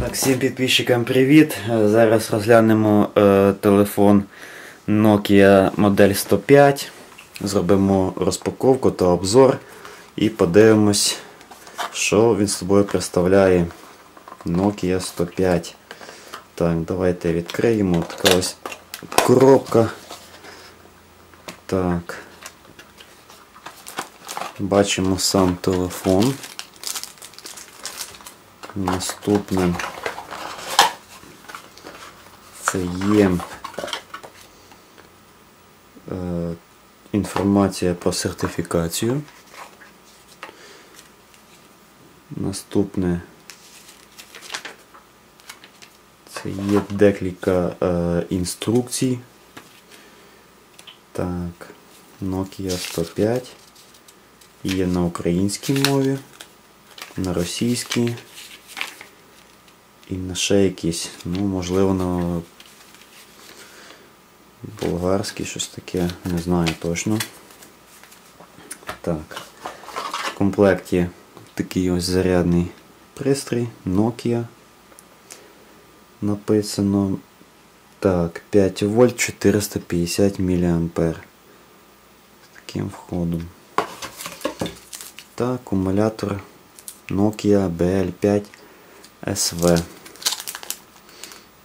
Так, всім підписчикам привіт. Е, Зараз розглянемо е, телефон Nokia модель 105. Зробимо розпаковку та обзор і подивимось, що він собою представляє Nokia 105. Так, давайте відкриємо. Така ось коробка. Так. Бачимо сам телефон. Наступне це є е, інформація про сертифікацію. Наступне це є декілька е, інструкцій. Так, Nokia 105. Є на українській мові, на російській і на ще якісь, ну, можливо, на болгарський щось таке, не знаю точно. Так. В комплекті такий ось зарядний пристрій, Nokia. Написано. Так, 5 вольт 450 мА. З таким входом. Та акумулятор Nokia BL5 SV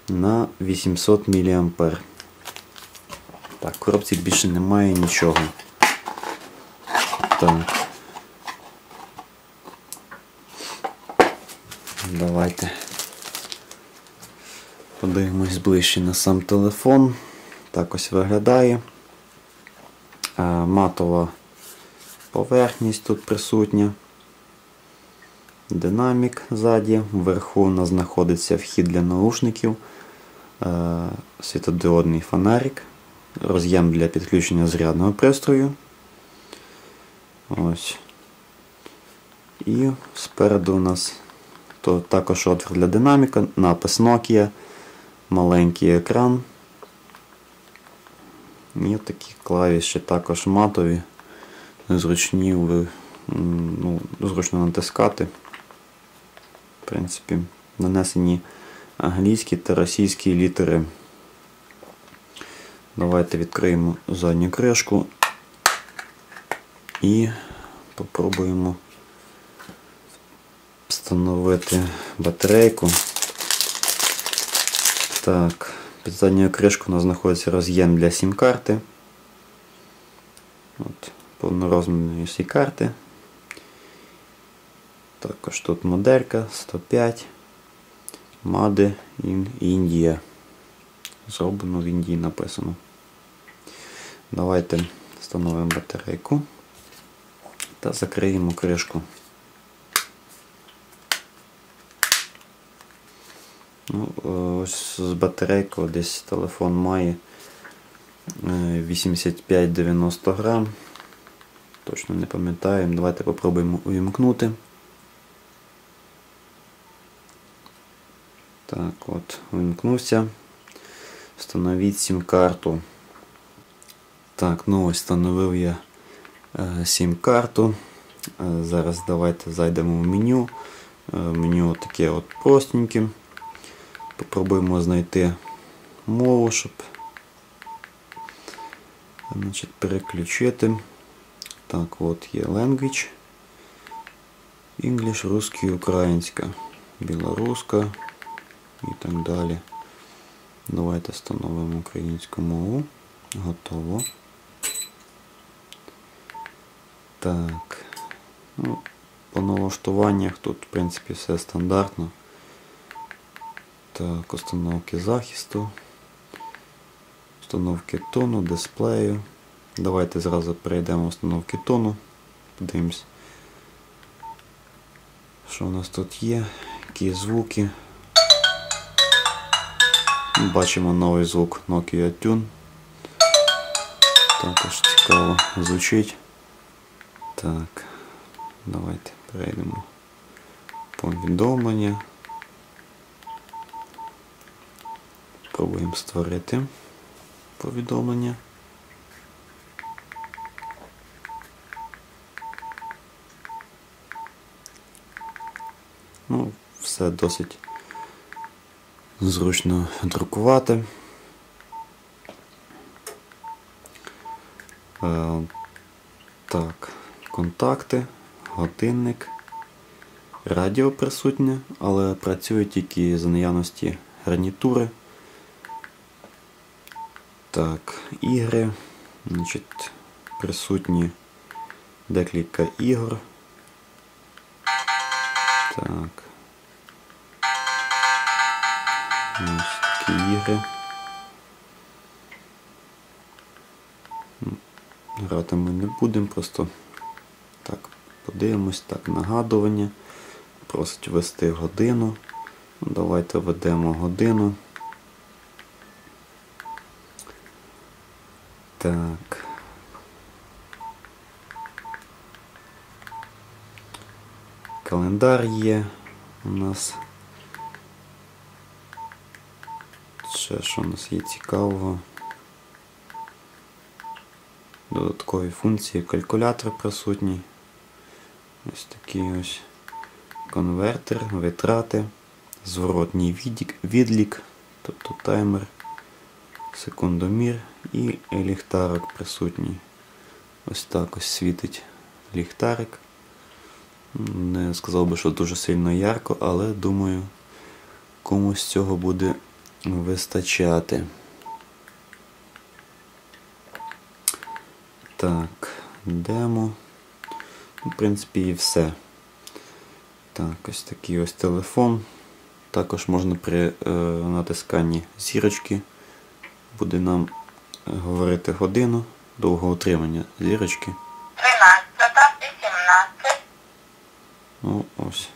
на 800 мА. Так, в коробці більше немає нічого. Так. Давайте Подивимось ближче на сам телефон. Так ось виглядає. Матова поверхність тут присутня. Динамік ззаді, вверху у нас знаходиться вхід для наушників, е, світодіодний фонарик, роз'єм для підключення зарядного пристрою. Ось. І спереду у нас то також отвір для динаміка, напис Nokia, маленький екран. І такі клавіші також матові, зручні, ну, зручно натискати. В принципі, нанесені англійські та російські літери. Давайте відкриємо задню кришку і попробуємо встановити батарейку. Так, під задньою кришкою у нас знаходиться роз'єм для сім-карти. От, Повнорозмірної сім карти. Також тут моделька 105 Made in India. Зроблено в Індії написано. Давайте встановимо батарейку та закриємо кришку. Ну, Ось з батарейкою десь телефон має 85-90 грам. Точно не пам'ятаю. Давайте попробуємо увімкнути. Так, от, вимкнувся. Встановіть сім-карту. Так, ну ось встановив я е, сім-карту. Е, зараз давайте зайдемо в меню. Е, меню таке от простеньке. Попробуємо знайти мову, щоб значить, переключити. Так, от є Language. English, русський, українська, білоруська і так далі. Давайте встановимо українську мову. Готово. Так. Ну, По налаштуваннях тут, в принципі, все стандартно. Так, установки захисту, установки тону, дисплею. Давайте зразу перейдемо в установки тону. Подивимось, що у нас тут є, які звуки. Бачимо новий звук Nokia Tune. Також цікаво звучить. Так, давайте перейдемо повідомлення. Пробуємо створити повідомлення. Ну, Все досить зручно друкувати. Е, так, контакти, годинник, радіо присутнє, але працює тільки за наявності гарнітури. Так, ігри. Значить, присутні декілька ігор. Так. Ось такі ігри. Грати ми не будемо, просто так, подивимось, так, нагадування. Просить ввести годину. Ну, Давайте введемо годину. Так. Календар є у нас. Ще що у нас є цікавого. Додаткові функції, калькулятор присутній. Ось такий ось конвертер, витрати, зворотній відлік, тобто таймер, секундомір і ліхтарик присутній. Ось так ось світить ліхтарик. Не сказав би, що дуже сильно ярко, але думаю, комусь цього буде вистачати. Так, демо. В принципі, і все. Так, ось такий ось телефон. Також можна при е, натисканні зірочки буде нам говорити годину довгого утримання зірочки. 13, 18, Ну, ось.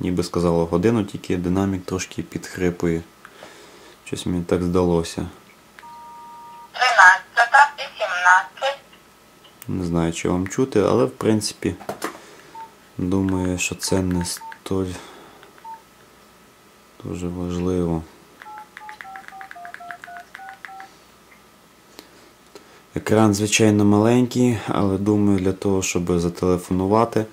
Ніби сказало годину, тільки динамік трошки підхрипує. Щось мені так здалося. 13, 18, Не знаю, чи вам чути, але в принципі думаю, що це не столь дуже важливо. Екран, звичайно, маленький, але думаю, для того, щоб зателефонувати,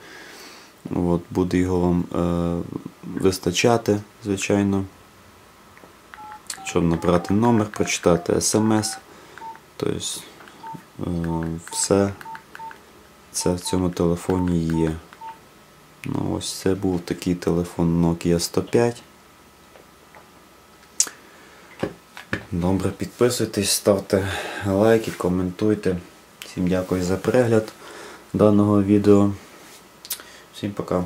от, буде його вам е, вистачати, звичайно. Щоб набрати номер, прочитати смс. Тобто е, все це в цьому телефоні є. Ну, ось це був такий телефон Nokia 105. Добре, підписуйтесь, ставте лайки, коментуйте. Всім дякую за перегляд даного відео. Всім пока.